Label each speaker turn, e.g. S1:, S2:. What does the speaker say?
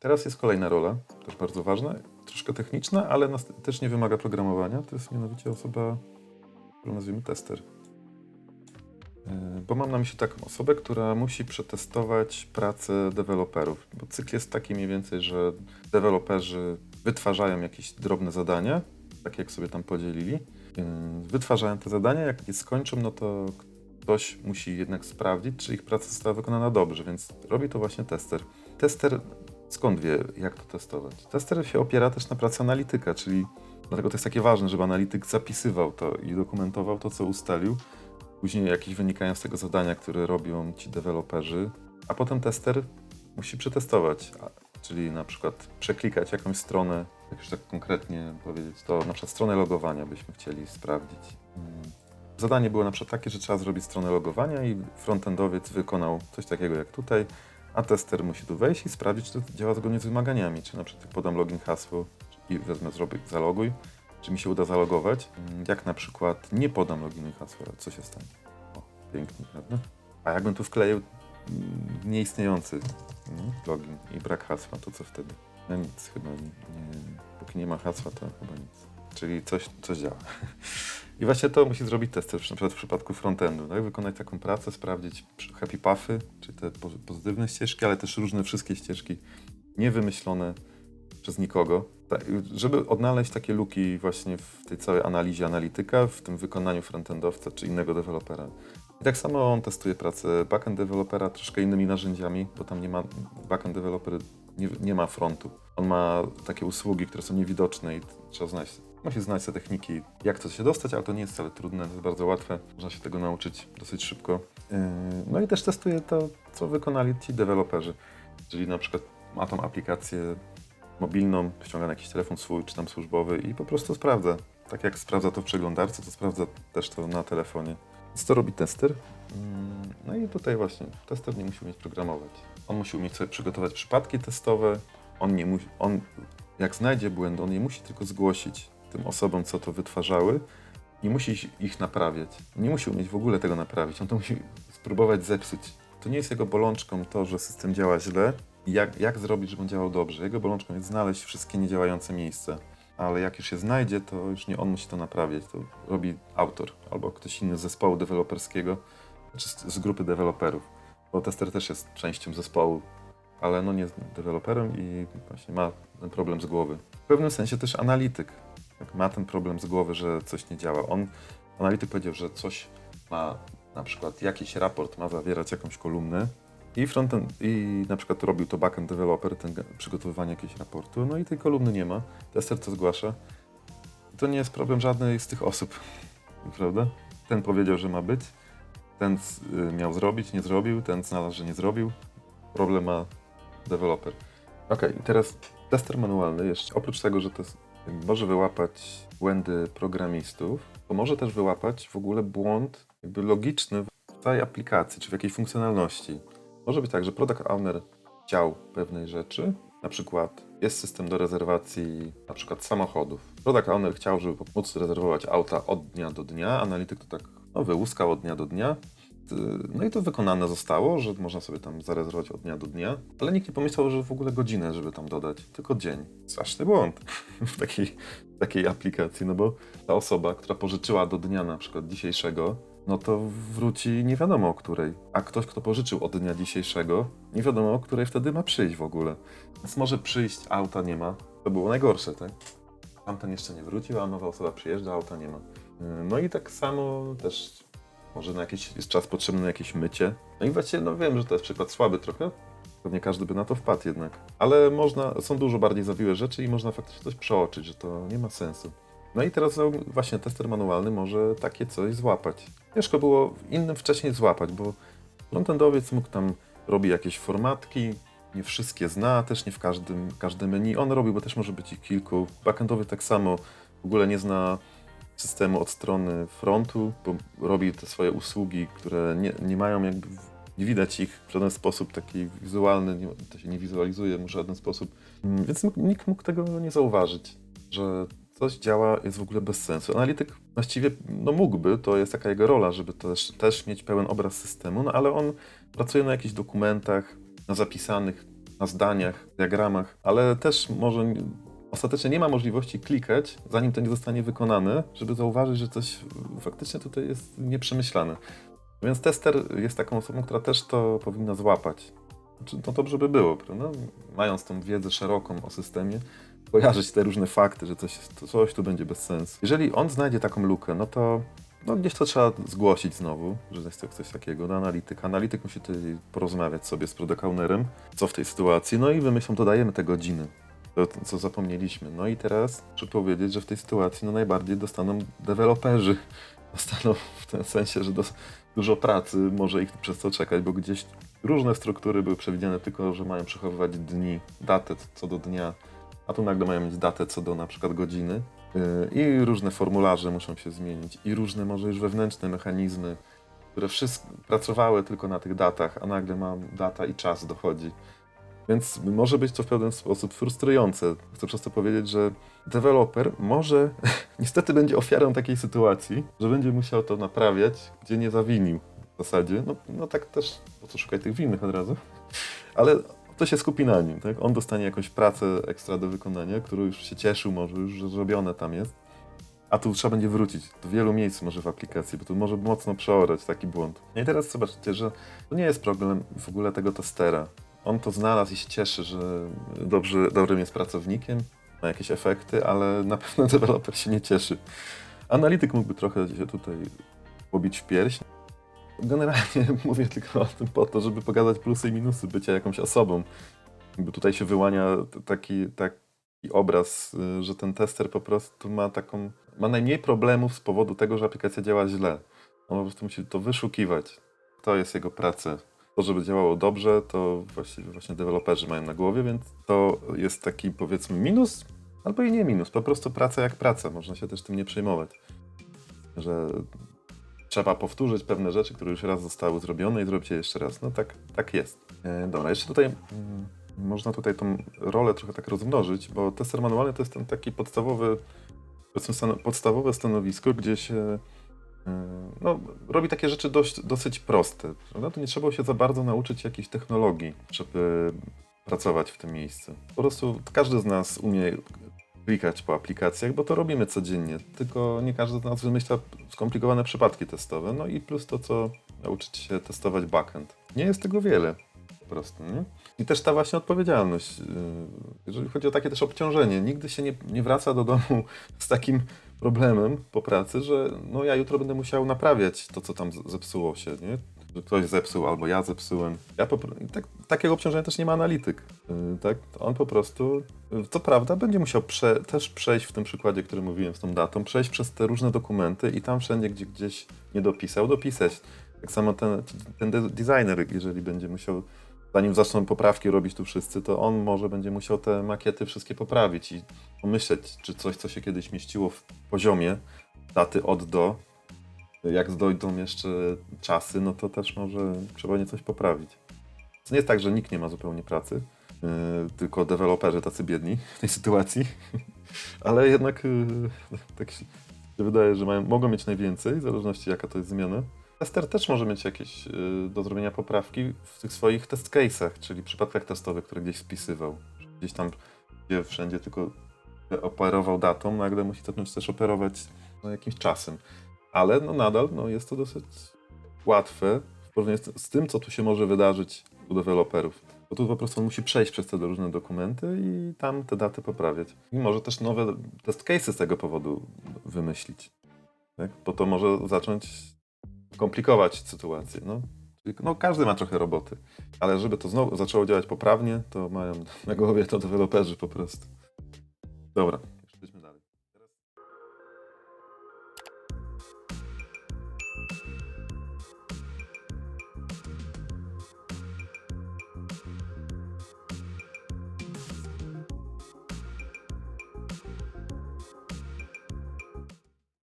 S1: Teraz jest kolejna rola, też bardzo ważna, troszkę techniczna, ale też nie wymaga programowania. To jest mianowicie osoba, którą nazwiemy tester. Yy, Bo mam na myśli taką osobę, która musi przetestować pracę deweloperów. Bo cykl jest taki mniej więcej, że deweloperzy wytwarzają jakieś drobne zadania, takie jak sobie tam podzielili. Yy, Wytwarzają te zadania, jak je skończą, no to ktoś musi jednak sprawdzić, czy ich praca została wykonana dobrze, więc robi to właśnie tester. Tester skąd wie, jak to testować? Tester się opiera też na pracy analityka, czyli dlatego to jest takie ważne, żeby analityk zapisywał to i dokumentował to, co ustalił. Później jakieś wynikają z tego zadania, które robią ci deweloperzy, a potem tester musi przetestować, czyli na przykład przeklikać jakąś stronę, jak już tak konkretnie powiedzieć, to na przykład stronę logowania byśmy chcieli sprawdzić. Mm. Zadanie było na przykład takie, że trzeba zrobić stronę logowania i frontendowiec wykonał coś takiego jak tutaj, a tester musi tu wejść i sprawdzić, czy to działa zgodnie z wymaganiami. Czy na przykład podam login, hasło i wezmę zrobię zaloguj, czy mi się uda zalogować. Mm, Jak na przykład nie podam loginu i hasła, co się stanie? O, pięknie, prawda? A jakbym tu wkleił mm, nieistniejący mm, login i brak hasła, to co wtedy? No nic, chyba nie, nie, póki nie ma hasła, to chyba nic. Czyli coś, coś działa. I właśnie to musi zrobić tester, w przypadku frontendu, tak? wykonać taką pracę, sprawdzić happy pathy, czyli te pozy- pozytywne ścieżki, ale też różne wszystkie ścieżki niewymyślone przez nikogo, tak, żeby odnaleźć takie luki właśnie w tej całej analizie analityka, w tym wykonaniu frontendowca czy innego dewelopera. I tak samo on testuje pracę backend dewelopera troszkę innymi narzędziami, bo tam nie ma, backend developer nie, nie ma frontu. On ma takie usługi, które są niewidoczne i trzeba znać, musi znać te techniki, jak to się dostać, ale to nie jest wcale trudne, to jest bardzo łatwe, można się tego nauczyć dosyć szybko. Yy, No i też testuje to, co wykonali ci deweloperzy. Czyli na przykład ma tą aplikację mobilną, ściąga na jakiś telefon swój czy tam służbowy i po prostu sprawdza. Tak jak sprawdza to w przeglądarce, to sprawdza też to na telefonie. To robi tester. Mm, No i tutaj właśnie tester nie musi umieć programować. On musi umieć sobie przygotować przypadki testowe. On nie musi, on jak znajdzie błędy, on je musi tylko zgłosić tym osobom, co to wytwarzały. Nie musi ich- naprawiać. Nie musi umieć w ogóle tego naprawić. On to musi spróbować zepsuć. To nie jest jego bolączką to, że system działa źle. i Jak, jak zrobić, żeby on działał dobrze? Jego bolączką jest znaleźć wszystkie niedziałające miejsca. Ale jak już się znajdzie, to już nie on musi to naprawiać. To robi autor albo ktoś inny z zespołu deweloperskiego, z, z grupy deweloperów. Bo tester też jest częścią zespołu, ale no nie jest deweloperem i właśnie ma ten problem z głowy. W pewnym sensie też analityk ma ten problem z głowy, że coś nie działa. On, analityk powiedział, że coś ma, na przykład jakiś raport ma zawierać jakąś kolumnę i frontend, i na przykład robił to backend developer, ten, przygotowywanie jakiegoś raportu, no i tej kolumny nie ma. Tester to zgłasza. To nie jest problem żadnej z tych osób, prawda? Ten powiedział, że ma być, ten y, miał zrobić, nie zrobił, ten znalazł, że nie zrobił. Problem ma deweloper. I teraz tester manualny jeszcze, oprócz tego, że to może wyłapać błędy programistów, to może też wyłapać w ogóle błąd jakby logiczny w całej aplikacji, czy w jakiejś funkcjonalności. Może być tak, że product owner chciał pewnej rzeczy, na przykład jest system do rezerwacji na przykład samochodów. Product owner chciał, żeby móc rezerwować auta od dnia do dnia, analityk to tak no, wyłuskał od dnia do dnia, No i to wykonane zostało, że można sobie tam zarezerwować od dnia do dnia, ale nikt nie pomyślał, że w ogóle godzinę, żeby tam dodać, tylko dzień. Straszny błąd w takiej, takiej aplikacji, no bo ta osoba, która pożyczyła do dnia na przykład dzisiejszego, no to wróci nie wiadomo o której. A ktoś, kto pożyczył od dnia dzisiejszego, nie wiadomo o której wtedy ma przyjść w ogóle. Więc może przyjść, auta nie ma. To było najgorsze, tak? Tamten jeszcze nie wrócił, a nowa osoba przyjeżdża, auta nie ma. No i tak samo też może na jakiś jest czas potrzebny na jakieś mycie. No i właściwie, no wiem, że to jest przykład słaby trochę. Pewnie każdy by na to wpadł jednak. Ale można, są dużo bardziej zawiłe rzeczy i można faktycznie coś przeoczyć, że to nie ma sensu. No i teraz no, właśnie tester manualny może takie coś złapać. Ciężko było innym wcześniej złapać, bo frontendowiec mógł tam robi jakieś formatki, nie wszystkie zna, też nie w każdym, każde menu on robi, bo też może być ich kilku. Backendowy tak samo w ogóle nie zna systemu od strony frontu, bo robi te swoje usługi, które nie, nie mają jakby, nie widać ich w żaden sposób taki wizualny, nie, to się nie wizualizuje w żaden sposób, Mm, więc nikt mógł tego nie zauważyć, że coś działa, jest w ogóle bez sensu. Analityk właściwie, no mógłby, to jest taka jego rola, żeby też, też mieć pełen obraz systemu, no ale on pracuje na jakichś dokumentach, na zapisanych na zdaniach, diagramach, ale też może ostatecznie nie ma możliwości klikać, zanim to nie zostanie wykonane, żeby zauważyć, że coś faktycznie tutaj jest nieprzemyślane. Więc tester jest taką osobą, która też to powinna złapać. Znaczy, no dobrze by było, prawda? Mając tą wiedzę szeroką o systemie, kojarzyć te różne fakty, że coś, to coś tu będzie bez sensu. Jeżeli on znajdzie taką lukę, no to no gdzieś to trzeba zgłosić znowu, że jest to coś takiego do analityka. Analityk musi tutaj porozmawiać sobie z product ownerem, co w tej sytuacji, no i wymyślą, dodajemy te godziny. To, co zapomnieliśmy. No i teraz trzeba powiedzieć, że w tej sytuacji no najbardziej dostaną deweloperzy. Dostaną w tym sensie, że dos- dużo pracy może ich przez to czekać, bo gdzieś różne struktury były przewidziane tylko, że mają przechowywać dni, datę co do dnia, a tu nagle mają mieć datę co do na przykład godziny. Yy, I różne formularze muszą się zmienić, i różne może już wewnętrzne mechanizmy, które wszystko pracowały tylko na tych datach, a nagle mam data i czas dochodzi. Więc może być to w pewien sposób frustrujące. Chcę przez to powiedzieć, że deweloper może niestety będzie ofiarą takiej sytuacji, że będzie musiał to naprawiać, gdzie nie zawinił w zasadzie. No, no tak też, po co szukać tych winnych od razu. Ale to się skupi na nim, tak? On dostanie jakąś pracę ekstra do wykonania, którą już się cieszył może, już zrobione tam jest. A tu trzeba będzie wrócić do wielu miejsc może w aplikacji, bo tu może mocno przeorać taki błąd. No i teraz zobaczcie, że to nie jest problem w ogóle tego testera. On to znalazł i się cieszy, że dobrze, dobrym jest pracownikiem, ma jakieś efekty, ale na pewno deweloper się nie cieszy. Analityk mógłby trochę się tutaj pobić w pierś. Generalnie mówię tylko o tym po to, żeby pokazać plusy i minusy bycia jakąś osobą. Bo tutaj się wyłania taki, taki obraz, y, że ten tester po prostu ma taką, ma najmniej problemów z powodu tego, że aplikacja działa źle. On po prostu musi to wyszukiwać. To jest jego praca. To, żeby działało dobrze, to właściwie właśnie deweloperzy mają na głowie, więc to jest taki powiedzmy minus, albo i nie minus. Po prostu praca jak praca. Można się też tym nie przejmować. Że trzeba powtórzyć pewne rzeczy, które już raz zostały zrobione i zrobić je jeszcze raz. No tak, tak jest. E, dobra, jeszcze tutaj mm, można tutaj tą rolę trochę tak rozmnożyć, bo tester manualny to jest ten taki podstawowy, powiedzmy podstawowe stanowisko, gdzie się no, robi takie rzeczy dość, dosyć proste. Prawda? Tu nie trzeba się za bardzo nauczyć jakiejś technologii, żeby pracować w tym miejscu. Po prostu każdy z nas umie klikać po aplikacjach, bo to robimy codziennie, tylko nie każdy z nas wymyśla skomplikowane przypadki testowe, no i plus to, co nauczyć się testować backend. Nie jest tego wiele po prostu, nie? I też ta właśnie odpowiedzialność, yy, jeżeli chodzi o takie też obciążenie. Nigdy się nie, nie wraca do domu z takim problemem po pracy, że no ja jutro będę musiał naprawiać to, co tam zepsuło się, nie? Że ktoś zepsuł albo ja zepsułem. Ja po, tak, takiego obciążenia też nie ma analityk. Yy, tak? On po prostu, yy, co prawda, będzie musiał prze, też przejść w tym przykładzie, który mówiłem z tą datą, przejść przez te różne dokumenty i tam wszędzie, gdzie gdzieś nie dopisał, dopisać. Tak samo ten, ten de- designer, jeżeli będzie musiał zanim zaczną poprawki robić tu wszyscy, to on może będzie musiał te makiety wszystkie poprawić i pomyśleć, czy coś, co się kiedyś mieściło w poziomie daty od do, jak dojdą jeszcze czasy, no to też może trzeba nie coś poprawić. To nie jest tak, że nikt nie ma zupełnie pracy, yy, tylko deweloperzy tacy biedni w tej sytuacji, ale jednak yy, tak się wydaje, że mają, mogą mieć najwięcej, w zależności jaka to jest zmiana. Tester też może mieć jakieś y, do zrobienia poprawki w tych swoich test case'ach, czyli przypadkach testowych, które gdzieś spisywał. Gdzieś tam, gdzie wszędzie tylko operował datą, nagle musi zacząć też operować no, jakimś czasem. Ale no, nadal no, jest to dosyć łatwe w porównaniu z, z tym, co tu się może wydarzyć u deweloperów. Bo tu po prostu on musi przejść przez te różne dokumenty i tam te daty poprawiać. I może też nowe test case'y z tego powodu wymyślić. Tak? Bo to może zacząć komplikować sytuację. No. No, każdy ma trochę roboty, ale żeby to znowu zaczęło działać poprawnie, to mają na głowie to deweloperzy po prostu. Dobra,